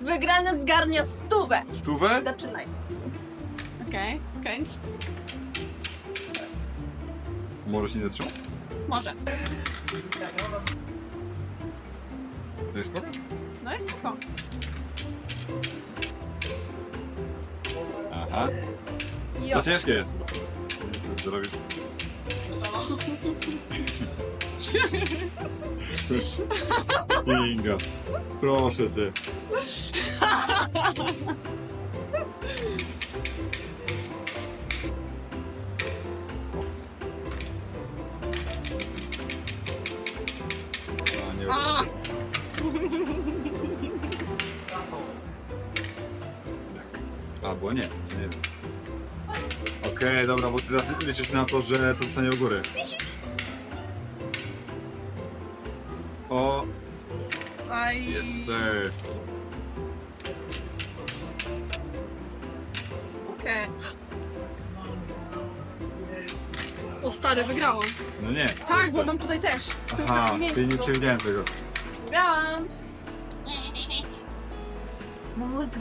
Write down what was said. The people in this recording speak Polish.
Wygrany zgarnia stówę. Stówę? Zaczynaj. Okej, kręć. Teraz. Może się nie zatrzymał? Może. Co jest skok? No jest spoko. Aha. Jo. Za ciężkie jest. Co zrobisz? Kinga. Proszę cię. A, nie A! Albo nie, co nie wiem. Okej, dobra, bo ty za- liczysz na to, że to zostanie u góry. O, Aj. yes sir. Okej. O stary, wygrałam. No nie. Tak, jeszcze. bo mam tutaj też. Aha, ty nie przewidziałem tego. Wygrałam. Mózg